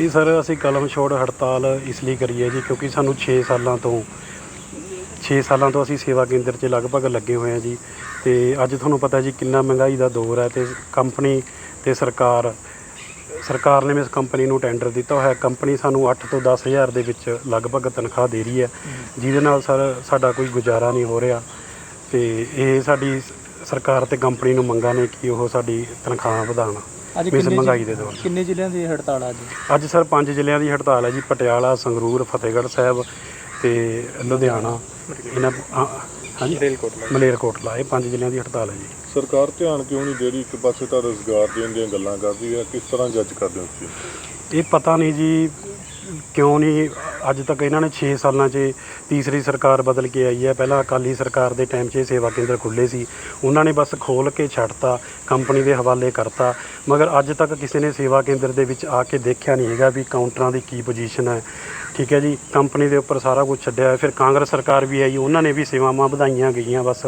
ਇਹ ਸਰ ਅਸੀਂ ਕਲਮ ਛੋੜ ਹੜਤਾਲ ਇਸ ਲਈ ਕਰੀ ਹੈ ਜੀ, ਕਿਉਂਕਿ ਸਾਨੂੰ 6 ਸਾਲਾਂ ਤੋਂ 6 ਸਾਲਾਂ ਤੋਂ ਅਸੀਂ ਸੇਵਾ ਕੇਂਦਰ 'ਚ ਲਗਭਗ ਲੱਗੇ ਹੋਏ ਹਾਂ ਜੀ। ਤੇ ਅੱਜ ਤੁਹਾਨੂੰ ਪਤਾ ਜੀ ਕਿੰਨਾ ਮਹਿੰਗਾਈ ਦਾ ਦੌਰ ਹੈ ਤੇ ਕੰਪਨੀ ਤੇ ਸਰਕਾਰ ਸਰਕਾਰ ਨੇ ਇਸ ਕੰਪਨੀ ਨੂੰ ਟੈਂਡਰ ਦਿੱਤਾ ਹੋਇਆ। ਕੰਪਨੀ ਸਾਨੂੰ 8 ਤੋਂ 10000 ਦੇ ਵਿੱਚ ਲਗਭਗ ਤਨਖਾਹ ਦੇ ਰਹੀ ਹੈ, ਜਿਹਦੇ ਨਾਲ ਸਰ ਸਾਡਾ ਕੋਈ ਗੁਜ਼ਾਰਾ ਨਹੀਂ ਹੋ ਰਿਹਾ। ਤੇ ਇਹ ਸਾਡੀ ਸਰਕਾਰ ਤੇ ਕੰਪਨੀ ਨੂੰ ਮੰਗਾਂ ਨੇ ਕਿ ਉਹ ਸਾਡੀ ਤਨਖਾਹ ਵਧਾਉਣ ਅੱਜ ਇਸ ਕਿੰਨੇ ਮਹਿੰਗਾਈ ਦੇ ਦੌਰ 'ਚ। ਕਿੰਨੇ ਜ਼ਿਲ੍ਹਿਆਂ ਦੀ ਹੜਤਾਲ ਆ ਅੱਜ? ਅੱਜ ਸਰ ਪੰਜ ਜ਼ਿਲ੍ਹਿਆਂ ਦੀ ਹੜਤਾਲ ਹੈ ਜੀ ਪਟਿਆਲਾ ਸੰਗਰੂਰ ਫਤਿਹਗੜ੍ਹ ਸਾਹਿਬ ਤੇ ਲੁਧਿਆਣਾ। ਇਹਨਾਂ ਆ- ਹਾਂਜੀ? ਮਲੇਰਕੋਟਲਾ ਇਹ ਪੰਜ ਜ਼ਿਲ੍ਹਿਆਂ ਦੀ ਹੜਤਾਲ ਹੈ ਜੀ। ਸਰਕਾਰ ਧਿਆਨ ਕਿਉਂ ਨਹੀਂ ਦੇ ਰਹੀ? ਇੱਕ ਪਾਸੇ ਤਾਂ ਰੋਜ਼ਗਾਰ ਦੇਣ ਦੀਆਂ ਗੱਲਾਂ ਕਰਦੀ ਹੈ। ਕਿਸ ਤਰ੍ਹਾਂ ਜੱਜ ਕਰਦੇ ਹੋ ਤੁਸੀਂ? ਇਹ ਪਤਾ ਨਹੀਂ ਜੀ ਕਿਉਂ ਨਹੀਂ? ਅੱਜ ਤੱਕ ਇਹਨਾਂ ਨੇ 6 ਸਾਲਾਂ 'ਚ ਤੀਸਰੀ ਸਰਕਾਰ ਬਦਲ ਕੇ ਆਈ ਹੈ। ਪਹਿਲਾਂ ਅਕਾਲੀ ਸਰਕਾਰ ਦੇ ਟਾਈਮ 'ਚ ਇਹ ਸੇਵਾ ਕੇਂਦਰ ਖੁੱਲੇ ਸੀ। ਉਹਨਾਂ ਨੇ ਬਸ ਖੋਲ ਕੇ ਛੱਡਤਾ, ਕੰਪਨੀ ਦੇ ਹਵਾਲੇ ਕਰਤਾ। ਮਗਰ ਅੱਜ ਤੱਕ ਕਿਸੇ ਨੇ ਸੇਵਾ ਕੇਂਦਰ ਦੇ ਵਿੱਚ ਆ ਕੇ ਦੇਖਿਆ ਨਹੀਂ ਹੈਗਾ ਵੀ ਕਾਊਂਟਰਾਂ ਦੀ ਕੀ ਪੋਜੀਸ਼ਨ ਹੈ। ਠੀਕ ਹੈ ਜੀ, ਕੰਪਨੀ ਦੇ ਉੱਪਰ ਸਾਰਾ ਕੁਝ ਛੱਡਿਆ ਫਿਰ ਕਾਂਗਰਸ ਸਰਕਾਰ ਵੀ ਆਈ, ਉਹਨਾਂ ਨੇ ਵੀ ਸੇਵਾਵਾਂ ਵਧਾਈਆਂ ਗਈਆਂ ਬਸ।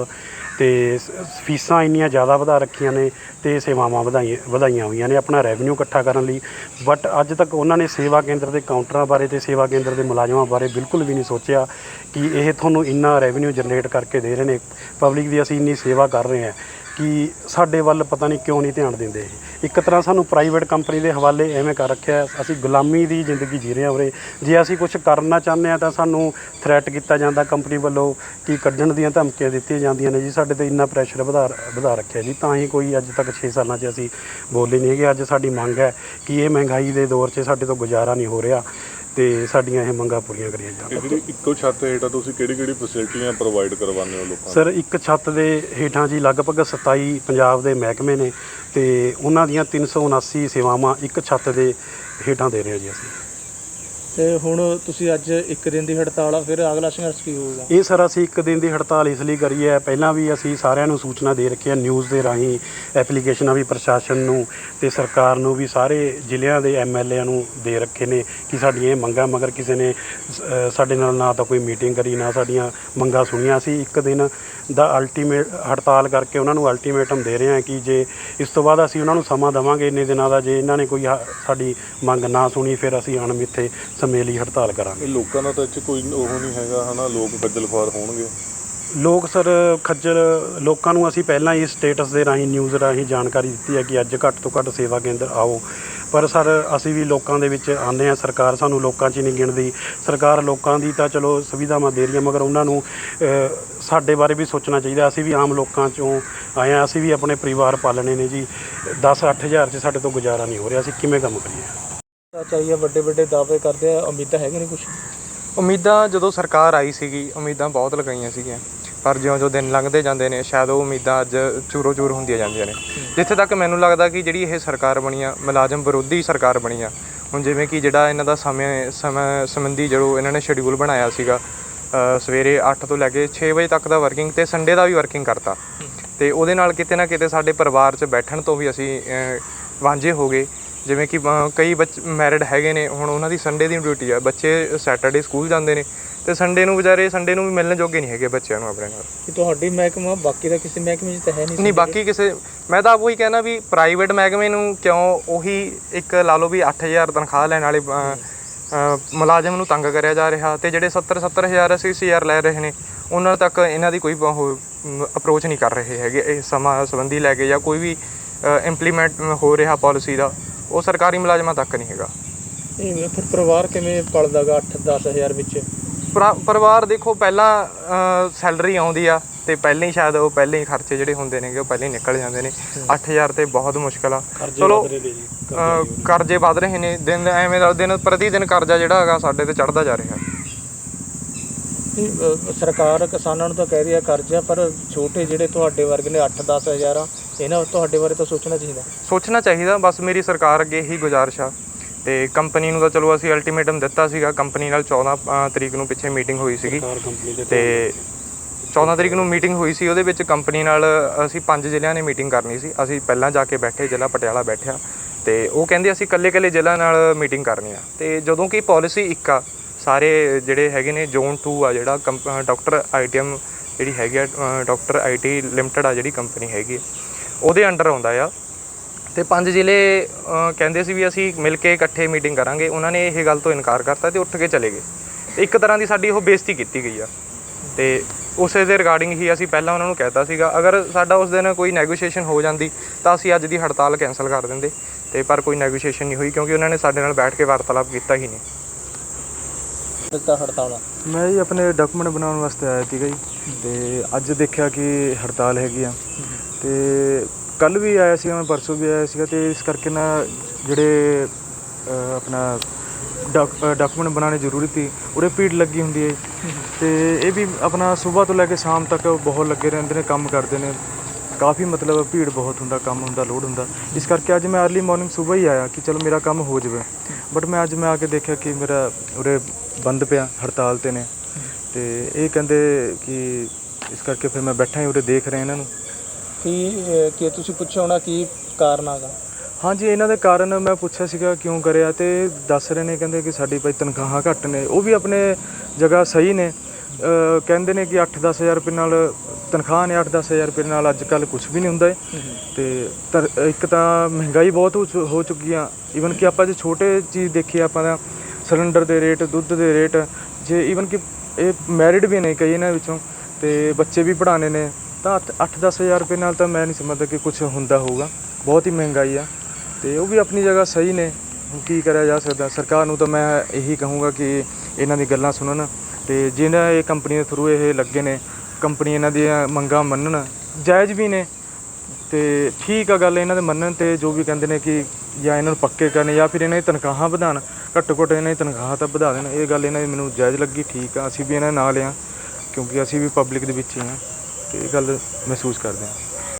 ਤੇ ਫੀਸਾਂ ਇੰਨੀਆਂ ਜ਼ਿਆਦਾ ਵਧਾ ਰੱਖੀਆਂ ਨੇ ਤੇ ਸੇਵਾਵਾਂ ਵਧਾਈਆਂ ਵਧਾਈਆਂ ਹੋਈਆਂ ਨੇ ਆਪਣਾ ਰੈਵਨਿਊ ਇਕੱਠਾ ਕਰਨ ਲਈ। ਬਟ ਅੱਜ ਤੱਕ ਉਹਨਾਂ ਨੇ ਸੇਵਾ ਕੇਂਦਰ ਦੇ ਕਾਊਂਟਰਾਂ ਬਾਰੇ ਤੇ ਸੇਵਾ ਕੇਂਦਰ ਦੇ ਮੁਲਾਜ਼ਮਾਂ ਬਾਰੇ ਬਿਲਕੁਲ ਵੀ ਨਹੀਂ ਸੋਚਿਆ ਕਿ ਇਹ ਤੁਹਾਨੂੰ ਇੰਨਾ ਰੈਵਨਿਊ ਜਨਰੇਟ ਕਰਕੇ ਦੇ ਰਹੇ ਨੇ। ਪਬਲਿਕ ਦੀ ਅਸੀਂ ਇੰਨੀ ਸੇਵਾ ਕਰ ਰਹੇ ਹਾਂ। ਕਿ ਸਾਡੇ ਵੱਲ ਪਤਾ ਨਹੀਂ ਕਿਉਂ ਨਹੀਂ ਧਿਆਨ ਦਿੰਦੇ ਇਹ। ਇੱਕ ਤਰ੍ਹਾਂ ਸਾਨੂੰ ਪ੍ਰਾਈਵੇਟ ਕੰਪਨੀ ਦੇ ਹਵਾਲੇ ਐਵੇਂ ਕਰ ਰੱਖਿਆ ਅਸੀਂ ਗੁਲਾਮੀ ਦੀ ਜ਼ਿੰਦਗੀ ਜੀ ਰਹੇ ਹਾਂ ਉਰੇ। ਜੇ ਅਸੀਂ ਕੁਝ ਕਰਨਾ ਚਾਹੁੰਦੇ ਹਾਂ ਤਾਂ ਸਾਨੂੰ ਥ੍ਰੈਟ ਕੀਤਾ ਜਾਂਦਾ ਕੰਪਨੀ ਵੱਲੋਂ ਕਿ ਕੱਢਣ ਦੀਆਂ ਧਮਕੀਆਂ ਦਿੱਤੀਆਂ ਜਾਂਦੀਆਂ ਨੇ ਜੀ। ਸਾਡੇ ਤੇ ਇੰਨਾ ਪ੍ਰੈਸ਼ਰ ਵਧਾ ਵਧਾ ਰੱਖਿਆ ਜੀ। ਤਾਂ ਹੀ ਕੋਈ ਅੱਜ ਤੱਕ 6 ਸਾਲਾਂ 'ਚ ਅਸੀਂ ਬੋਲੇ ਨਹੀਂ ਹੈਗੇ। ਅੱਜ ਸਾਡੀ ਮੰਗ ਹੈ ਕਿ ਇਹ ਮਹਿੰਗਾਈ ਦੇ ਦੌਰ 'ਚ ਸਾਡੇ ਤੋਂ ਗੁਜ਼ਾਰਾ ਨਹੀਂ ਹੋ ਰਿਹਾ। ਤੇ ਸਾਡੀਆਂ ਇਹ ਮੰਗਾਂ ਪੂਰੀਆਂ ਕਰੀਆਂ ਜਾਣ। ਇਹ ਜਿਹੜੀ ਇੱਕੋ ਛੱਤ ਹੇਠਾਂ ਤੁਸੀਂ ਕਿਹੜੀ ਕਿਹੜੀ ਫੈਸਿਲਿਟੀਆਂ ਪ੍ਰੋਵਾਈਡ ਕਰਵਾਉਂਦੇ ਹੋ ਲੋਕਾਂ ਨੂੰ? ਸਰ ਇੱਕ ਛੱਤ ਦੇ ਹੇਠਾਂ ਜੀ ਲਗਭਗ 27 ਪੰਜਾਬ ਦੇ ਮਹਿਕਮੇ ਨੇ ਤੇ ਉਹਨਾਂ ਦੀਆਂ 379 ਸੇਵਾਵਾਂ ਇੱਕ ਛੱਤ ਦੇ ਹੇਠਾਂ ਦੇ ਰਹੇ ਹਾਂ ਜੀ ਅਸੀਂ। ਤੇ ਹੁਣ ਤੁਸੀਂ ਅੱਜ ਇੱਕ ਦਿਨ ਦੀ ਹੜਤਾਲ ਆ ਫਿਰ ਅਗਲਾ ਸੰਘਰਸ਼ ਕੀ ਹੋਊਗਾ? ਇਹ ਸਰ ਅਸੀਂ ਇੱਕ ਦਿਨ ਦੀ ਹੜਤਾਲ ਇਸ ਲਈ ਕਰੀ ਹੈ। ਪਹਿਲਾਂ ਵੀ ਅਸੀਂ ਸਾਰਿਆਂ ਨੂੰ ਸੂਚਨਾ ਦੇ ਰੱਖੀ ਹੈ ਨਿਊਜ਼ ਦੇ ਰਾਹੀਂ ਐਪਲੀਕੇਸ਼ਨਾਂ ਵੀ ਪ੍ਰਸ਼ਾਸਨ ਨੂੰ ਤੇ ਸਰਕਾਰ ਨੂੰ ਵੀ ਸਾਰੇ ਜ਼ਿਲ੍ਹਿਆਂ ਦੇ ਐਮਐਲਏਆਂ ਨੂੰ ਦੇ ਰੱਖੇ ਨੇ ਕਿ ਸਾਡੀਆਂ ਇਹ ਮੰਗਾਂ ਮਗਰ ਕਿਸੇ ਨੇ ਅ, ਸਾਡੇ ਨਾਲ ਨਾ ਤਾਂ ਕੋਈ ਮੀਟਿੰਗ ਕਰੀ ਨਾ ਸਾਡੀਆਂ ਮੰਗਾਂ ਸੁਣੀਆਂ। ਸੀ ਇੱਕ ਦਿਨ ਦਾ ਅਲਟੀਮੇਟ ਹੜਤਾਲ ਕਰਕੇ ਉਹਨਾਂ ਨੂੰ ਅਲਟੀਮੇਟਮ ਦੇ ਰਹੇ ਹਾਂ ਕਿ ਜੇ ਇਸ ਤੋਂ ਬਾਅਦ ਅਸੀਂ ਉਹਨਾਂ ਨੂੰ ਸਮਾਂ ਦੇਵਾਂਗੇ ਇੰਨੇ ਦਿਨਾਂ ਦਾ ਜੇ ਇਹਨਾਂ ਨੇ ਕੋਈ ਹ- ਸਾਡੀ ਮੰਗ ਨਾ ਸੁਣੀ ਫਿਰ ਅਸੀਂ ਅਣਮਿੱਥੇ ਸਮੇਂ ਲਈ ਹੜਤਾਲ ਕਰਾਂਗੇ। ਇਹ ਲੋਕਾਂ ਦਾ ਤਾਂ ਇੱਥੇ ਕੋਈ ਉਹ ਨਹੀਂ ਹੈਗਾ ਹਨਾ? ਲੋਕ ਖੱਜਲ ਖੁਆਰ ਹੋਣਗੇ। ਲੋਕ ਸਰ ਖੱਜਲ ਲੋਕਾਂ ਨੂੰ ਅਸੀਂ ਪਹਿਲਾਂ ਹੀ ਸਟੇਟਸ ਦੇ ਰਾਹੀਂ ਨਿਊਜ਼ ਰਾਹੀਂ ਜਾਣਕਾਰੀ ਦਿੱਤੀ ਹੈ ਕਿ ਅੱਜ ਘੱਟ ਤੋਂ ਘੱਟ ਸੇਵਾ ਕੇਂਦਰ ਆਓ। ਪਰ ਸਰ ਅਸੀਂ ਵੀ ਲੋਕਾਂ ਦੇ ਵਿੱਚ ਆਉਂਦੇ ਹਾਂ। ਸਰਕਾਰ ਸਾਨੂੰ ਲੋਕਾਂ 'ਚ ਨਹੀਂ ਗਿਣਦੀ। ਸਰਕਾਰ ਲੋਕਾਂ ਦੀ ਤਾਂ ਚਲੋ ਸੁਵਿਧਾਵਾਂ ਦੇ ਰਹੀ ਹੈ ਮਗਰ ਉਹਨਾਂ ਨੂੰ ਅ, ਸਾਡੇ ਬਾਰੇ ਵੀ ਸੋਚਣਾ ਚਾਹੀਦਾ। ਅਸੀਂ ਵੀ ਆਮ ਲੋਕਾਂ 'ਚੋਂ ਆਏ ਹਾਂ। ਅਸੀਂ ਵੀ ਆਪਣੇ ਪਰਿਵਾਰ ਪਾਲਣੇ ਨੇ ਜੀ। 10 ਹਜ਼ਾਰ 'ਚ ਸਾਡੇ ਤੋਂ ਗੁਜ਼ਾਰਾ ਨਹੀਂ ਹੋ ਰਿਹਾ। ਅਸੀਂ ਕਿਵੇਂ ਕੰਮ ਕਰੀਏ? ਚਾਹੀਏ ਵੱਡੇ ਵੱਡੇ ਦਾਅਵੇ ਕਰਦੇ ਆ ਉਮੀਦਾਂ ਹੈਗੇ ਨਹੀਂ ਕੁਝ ਉਮੀਦਾਂ ਜਦੋਂ ਸਰਕਾਰ ਆਈ ਸੀਗੀ ਉਮੀਦਾਂ ਬਹੁਤ ਲਗਾਈਆਂ ਸੀਗੀਆਂ। ਪਰ ਜਿਉਂ-ਜਿਉਂ ਦਿਨ ਲੰਘਦੇ ਜਾਂਦੇ ਨੇ ਸ਼ਾਇਦ ਉਹ ਉਮੀਦਾਂ ਅੱਜ ਚੂਰੋ-ਚੂਰ ਹੁੰਦੀਆਂ ਜਾਂਦੀਆਂ ਨੇ। ਜਿੱਥੇ ਤੱਕ ਮੈਨੂੰ ਲੱਗਦਾ ਕਿ ਜਿਹੜੀ ਇਹ ਸਰਕਾਰ ਬਣੀ ਆ ਮੁਲਾਜ਼ਮ ਵਿਰੋਧੀ ਸਰਕਾਰ ਬਣੀ ਆ ਹੁਣ ਜਿਵੇਂ ਕਿ ਜਿਹੜਾ ਇਹਨਾਂ ਦਾ ਸਮੇਂ ਸਮਾਂ ਸੰਬੰਧੀ ਜਦੋਂ ਇਹਨਾਂ ਨੇ ਸ਼ਡਿਊਲ ਬਣਾਇਆ ਸੀਗਾ ਸਵੇਰੇ 8 ਤੋਂ ਲੈ ਕੇ 6 ਵਜੇ ਤੱਕ ਦਾ ਵਰਕਿੰਗ ਤੇ ਸੰਡੇ ਦਾ ਵੀ ਵਰਕਿੰਗ ਕਰਤਾ। ਤੇ ਉਹਦੇ ਨਾਲ ਕਿਤੇ ਨਾ ਕਿਤੇ ਸਾਡੇ ਪਰਿਵਾਰ 'ਚ ਬੈਠਣ ਤੋਂ ਵੀ ਅਸੀਂ ਵਾਂਝੇ ਹੋ ਗਏ। ਜਿਵੇਂ ਕਿ ਕਈ ਬੱਚ ਮੈਰਿਡ ਹੈਗੇ ਨੇ ਹੁਣ ਉਹਨਾਂ ਦੀ ਸੰਡੇ ਦੀ ਡਿਊਟੀ ਆ। ਬੱਚੇ ਸੈਟਰਡੇ ਸਕੂਲ ਜਾਂਦੇ ਨੇ ਤੇ ਸੰਡੇ ਨੂੰ ਵਿਚਾਰੇ ਸੰਡੇ ਨੂੰ ਵੀ ਮਿਲਣ ਜੋਗੇ ਨਹੀਂ ਹੈਗੇ ਬੱਚਿਆਂ ਨੂੰ ਆਪਣੇ ਨਾਲ। ਕਿ ਤੁਹਾਡੀ ਮਹਿਕਮਾ ਬਾਕੀ ਦਾ ਕਿਸੇ ਮਹਿਕਮੇ 'ਚ ਤਾਂ ਹੈ ਨਹੀਂ ਨਹੀਂ ਬਾਕੀ ਕਿਸੇ ਮੈਂ ਤਾਂ ਉਹੀ ਕਹਿਣਾ ਵੀ ਪ੍ਰਾਈਵੇਟ ਮਹਿਕਮੇ ਨੂੰ ਕਿਉਂ ਉਹੀ ਇੱਕ ਲਾ ਲਓ ਵੀ 8000 ਤਨਖਾਹ ਲੈਣ ਵਾਲੇ ਮੁਲਾਜ਼ਮ ਨੂੰ ਤੰਗ ਕਰਿਆ ਜਾ ਰਿਹਾ ਤੇ ਜਿਹੜੇ 70 70000 80 ਹਜ਼ਾਰ ਲੈ ਰਹੇ ਨੇ ਉਹਨਾਂ ਤੱਕ ਇਹਨਾਂ ਦੀ ਕੋਈ ਅਪਰੋਚ ਨਹੀਂ ਕਰ ਰਹੇ ਹੈਗੇ ਇਹ ਸਮਾਂ ਸੰਬੰਧੀ ਲੈ ਕੇ ਜਾਂ ਕੋਈ ਵੀ ਇੰਪਲੀਮੈਂਟ ਹੋ ਰਿਹਾ ਪਾਲਿਸੀ ਦਾ। ਉਹ ਸਰਕਾਰੀ ਮੁਲਾਜ਼ਮਾਂ ਤੱਕ ਨਹੀਂ ਹੈਗਾ। ਇਹ ਫਿਰ ਪਰਿਵਾਰ ਕਿਵੇਂ ਪਲਦਾਗਾ 8-10 ਹਜ਼ਾਰ ਵਿੱਚ? ਪਰਾ- ਪਰਿਵਾਰ ਦੇਖੋ ਪਹਿਲਾਂ ਸੈਲਰੀ ਆਉਂਦੀ ਆ ਤੇ ਪਹਿਲਾਂ ਹੀ ਸ਼ਾਇਦ ਉਹ ਪਹਿਲਾਂ ਹੀ ਖਰਚੇ ਜਿਹੜੇ ਹੁੰਦੇ ਨੇਗੇ ਉਹ ਪਹਿਲਾਂ ਹੀ ਨਿਕਲ ਜਾਂਦੇ ਨੇ। 8000 ਤੇ ਬਹੁਤ ਮੁਸ਼ਕਲ ਆ। ਚਲੋ ਕਰਜ਼ੇ ਵਧ ਰਹੇ ਨੇ। ਦਿਨ ਐਵੇਂ ਦਾ ਦਿਨ ਪ੍ਰਤੀ ਦਿਨ ਕਰਜ਼ਾ ਜਿਹੜਾ ਹੈਗਾ ਸਾਡੇ ਤੇ ਚੜਦਾ ਜਾ ਰਿਹਾ। ਨਹੀਂ, ਸਰਕਾਰ ਕਿਸਾਨਾਂ ਨੂੰ ਤਾਂ ਕਹਿ ਰਹੀ ਹੈ ਕਰਜ਼ਾ ਪਰ ਛੋਟੇ ਜਿਹੜੇ ਤੁਹਾਡੇ ਵਰਗ ਨੇ 8-10 ਹਜ਼ਾਰ ਆ ਇਹਨਾਂ ਤੁਹਾਡੇ ਬਾਰੇ ਤਾਂ ਸੋਚਣਾ ਚਾਹੀਦਾ। ਸੋਚਣਾ ਚਾਹੀਦਾ ਬਸ ਮੇਰੀ ਸਰਕਾਰ ਅੱਗੇ ਇਹੀ ਗੁਜ਼ਾਰਿਸ਼ ਆ। ਤੇ ਕੰਪਨੀ ਨੂੰ ਤਾਂ ਚਲੋ ਅਸੀਂ ਅਲਟੀਮੇਟਮ ਦਿੱਤਾ ਸੀਗਾ ਕੰਪਨੀ ਨਾਲ 14 ਅ, ਤਰੀਕ ਨੂੰ ਪਿੱਛੇ ਮੀਟਿੰਗ ਹੋਈ ਸੀਗੀ। ਤੇ 14 ਤਰੀਕ ਨੂੰ ਮੀਟਿੰਗ ਹੋਈ ਸੀ ਉਹਦੇ ਵਿੱਚ ਕੰਪਨੀ ਨਾਲ ਅਸੀਂ ਪੰਜ ਜ਼ਿਲ੍ਹਿਆਂ ਨੇ ਮੀਟਿੰਗ ਕਰਨੀ ਸੀ। ਅਸੀਂ ਪਹਿਲਾਂ ਜਾ ਕੇ ਬੈਠੇ ਜ਼ਿਲ੍ਹਾ ਪਟਿਆਲਾ ਬੈਠਿਆ। ਤੇ ਉਹ ਕਹਿੰਦੇ ਅਸੀਂ ਇਕੱਲੇ-ਇਕੱਲੇ ਜ਼ਿਲ੍ਹਾ ਨਾਲ ਮੀਟਿੰਗ ਕਰਨੀ ਆ। ਤੇ ਜਦੋਂ ਕਿ ਪਾਲਿਸੀ ਇੱਕ ਆ ਸਾਰੇ ਜਿਹੜੇ ਹੈਗੇ ਨੇ ਜ਼ੋਨ 2 ਆ ਜਿਹੜਾ ਡਾਕਟਰ ਆਈਟੀਐਮ ਜਿਹੜੀ ਹੈਗੀ ਆ ਡਾਕਟਰ ਆਈਟੀ ਲਿਮਟਿਡ ਆ ਜਿਹੜੀ ਕੰਪਨੀ ਹੈਗੀ ਉਹਦੇ ਅੰਡਰ ਆਉਂਦਾ ਆ। ਤੇ ਪੰਜ ਜ਼ਿਲ੍ਹੇ ਕਹਿੰਦੇ ਸੀ ਵੀ ਅਸੀਂ ਮਿਲ ਕੇ ਇਕੱਠੇ ਮੀਟਿੰਗ ਕਰਾਂਗੇ। ਉਹਨਾਂ ਨੇ ਇਹ ਗੱਲ ਤੋਂ ਇਨਕਾਰ ਕਰਤਾ ਤੇ ਉੱਠ ਕੇ ਚਲੇ ਗਏ। ਤੇ ਇੱਕ ਤਰ੍ਹਾਂ ਦੀ ਸਾਡੀ ਉਹ ਬੇਇੱਜ਼ਤੀ ਕੀਤੀ ਗਈ ਆ। ਤੇ ਉਸੇ ਦੇ ਰਿਗਾਰਡਿੰਗ ਹੀ ਅਸੀਂ ਪਹਿਲਾਂ ਉਹਨਾਂ ਨੂੰ ਕਹਿਤਾ ਸੀਗਾ, ਅਗਰ ਸਾਡਾ ਉਸ ਦਿਨ ਕੋਈ ਨੈਗੋਸ਼ੀਏਸ਼ਨ ਹੋ ਜਾਂਦੀ, ਤਾਂ ਅਸੀਂ ਅੱਜ ਦੀ ਹੜਤਾਲ ਕੈਨਸਲ ਕਰ ਦਿੰਦੇ। ਤੇ ਪਰ ਕੋਈ ਨੈਗੋਸ਼ੀਏਸ਼ਨ ਨਹੀਂ ਹੋਈ ਕਿਉਂਕਿ ਉਹਨਾਂ ਨੇ ਸਾਡੇ ਨਾਲ ਬੈਠ ਕੇ ਵਾਰਤਾਲਾਪ ਕੀਤਾ ਹੀ ਨਹੀਂ। ਦਿੱਤਾ ਹੜਤਾਲ? ਮੈਂ ਜੀ ਆਪਣੇ ਡਾਕੂਮੈਂਟ ਬਣਾਉਣ ਵਾਸਤੇ ਆਇਆ ਸੀਗਾ ਜੀ। ਤੇ ਅੱਜ ਦੇਖਿਆ ਕਿ ਹੜਤਾਲ ਹੈਗੀ ਆ। ਤੇ ਕੱਲ ਵੀ ਆਇਆ ਸੀਗਾ ਮੈਂ ਪਰਸੋਂ ਵੀ ਆਇਆ ਸੀਗਾ ਤੇ ਇਸ ਕਰਕੇ ਨਾ ਜਿਹੜੇ ਅਹ, ਆਪਣਾ ਡਾਕੂਮੈਂਟ ਬਣਾਉਣੇ ਜ਼ਰੂਰੀ ਸੀ ਉਰੇ ਭੀੜ ਲੱਗੀ ਹੁੰਦੀ ਹੈ ਤੇ ਇਹ ਵੀ ਆਪਣਾ ਸਵੇਰ ਤੋਂ ਲੈ ਕੇ ਸ਼ਾਮ ਤੱਕ ਬਹੁਤ ਲੱਗੇ ਰਹਿੰਦੇ ਨੇ ਕੰਮ ਕਰਦੇ ਨੇ। ਕਾਫੀ ਮਤਲਬ ਭੀੜ ਬਹੁਤ ਹੁੰਦਾ ਕੰਮ ਹੁੰਦਾ ਲੋਡ ਹੁੰਦਾ। ਇਸ ਕਰਕੇ ਅੱਜ ਮੈਂ अर्ਲੀ ਮਾਰਨਿੰਗ ਸਵੇਰ ਹੀ ਆਇਆ ਕਿ ਚਲੋ ਮੇਰਾ ਕੰਮ ਹੋ ਜਾਵੇ। ਬਟ ਮੈਂ ਅੱਜ ਮੈਂ ਆ ਕੇ ਦੇਖਿਆ ਕਿ ਮੇਰਾ ਉਰੇ ਬੰਦ ਪਿਆ ਹੜਤਾਲ ਤੇ ਨੇ। ਤੇ ਇਹ ਕਹਿੰਦੇ ਕਿ ਇਸ ਕਰਕੇ ਫਿਰ ਮੈਂ ਬੈਠਾ ਹੀ ਉਰੇ ਦੇਖ ਰਿਹਾ ਇਹਨਾਂ ਨੂੰ। ਕੀ ਅਹ, ਕੀ ਤੁਸੀਂ ਪੁੱਛਿਆ ਹੋਣਾ ਕੀ ਕਾਰਨ ਆਗਾ ਹਾਂਜੀ ਇਹਨਾਂ ਦੇ ਕਾਰਨ ਮੈਂ ਪੁੱਛਿਆ ਸੀਗਾ ਕਿਉਂ ਕਰਿਆ ਤੇ ਦੱਸ ਰਹੇ ਨੇ ਕਹਿੰਦੇ ਕਿ ਸਾਡੀ ਭਾਈ ਤਨਖਾਹਾਂ ਘੱਟ ਨੇ। ਉਹ ਵੀ ਆਪਣੇ ਜਗ੍ਹਾ ਸਹੀ ਨੇ। ਅਹ ਕਹਿੰਦੇ ਨੇ ਕਿ 8-10 ਹਜ਼ਾਰ ਰੁਪਏ ਨਾਲ ਤਨਖਾਹ ਨੇ 8-10 ਹਜ਼ਾਰ ਰੁਪਏ ਨਾਲ ਅੱਜ ਕੱਲ ਕੁਝ ਵੀ ਨਹੀਂ ਹੁੰਦਾ ਏ। ਤੇ ਤਰ- ਇੱਕ ਤਾਂ ਮਹਿੰਗਾਈ ਬਹੁਤ ਹੋ ਚੁ- ਹੋ ਚੁੱਕੀ ਆ। ਈਵਨ ਕਿ ਆਪਾਂ ਜੇ ਛੋਟੇ ਚੀਜ਼ ਦੇਖੀਏ ਆਪਾਂ ਤਾਂ ਸਿਲੰਡਰ ਦੇ ਰੇਟ, ਦੁੱਧ ਦੇ ਰੇਟ, ਜੇ ਈਵਨ ਕਿ ਇਹ ਮੈਰਿਡ ਵੀ ਨੇ ਕਈ ਇਹਨਾਂ ਵਿੱਚੋਂ, ਤੇ ਬੱਚੇ ਵੀ ਪੜ੍ਹਾਉਣੇ ਨੇ, ਤਾਂ 8-10 ਹਜ਼ਾਰ ਰੁਪਏ ਨਾਲ ਤਾਂ ਮੈਂ ਨਹੀਂ ਸਮਝਦਾ ਕਿ ਕੁਝ ਹੁੰਦਾ ਹੋਊਗਾ। ਬਹੁਤ ਹੀ ਮਹਿੰਗਾਈ ਆ। ਤੇ ਉਹ ਵੀ ਆਪਣੀ ਜਗ੍ਹਾ ਸਹੀ ਨੇ। ਹੁਣ ਕੀ ਕਰਿਆ ਜਾ ਸਕਦਾ? ਸਰਕਾਰ ਨੂੰ ਤਾਂ ਮੈਂ ਇਹੀ ਕਹੂੰਗਾ ਕਿ ਇਹਨਾਂ ਦੀ ਗੱਲਾਂ ਸੁਣਨ। ਤੇ ਜਿਹਨਾਂ ਇਹ ਕੰਪਨੀ ਦੇ ਥਰੂ ਇਹ ਲੱਗੇ ਨੇ ਕੰਪਨੀ ਇਹਨਾਂ ਦੀਆਂ ਮੰਗਾਂ ਮੰਨਣ, ਜਾਇਜ਼ ਵੀ ਨੇ। ਤੇ ਠੀਕ ਆ ਗੱਲ ਇਹਨਾਂ ਦੇ ਮੰਨਣ ਤੇ ਜੋ ਵੀ ਕਹਿੰਦੇ ਨੇ ਕਿ ਜਾਂ ਇਹਨਾਂ ਨੂੰ ਪੱਕੇ ਕਰਨ ਜਾਂ ਫਿਰ ਇਹਨਾਂ ਦੀ ਤਨਖਾਹਾਂ ਵਧਾਉਣ। ਘੱਟੋ ਘੱਟ ਇਹਨਾਂ ਦੀ ਤਨਖਾਹ ਤਾਂ ਵਧਾ ਦੇਣ। ਇਹ ਗੱਲ ਇਹਨਾਂ ਦੀ ਮੈਨੂੰ ਜਾਇਜ਼ ਲੱਗੀ, ਠੀਕ ਆ, ਅਸੀਂ ਵੀ ਇਹਨਾਂ ਨਾਲ ਆ, ਕਿਉਂਕਿ ਅਸੀਂ ਵੀ ਪਬਲਿਕ ਦੇ ਵਿੱਚ ਹੀ ਹਾਂ ਅਤੇ ਇਹ ਗੱਲ ਮਹਿਸੂਸ ਕਰਦੇ ਹਾਂ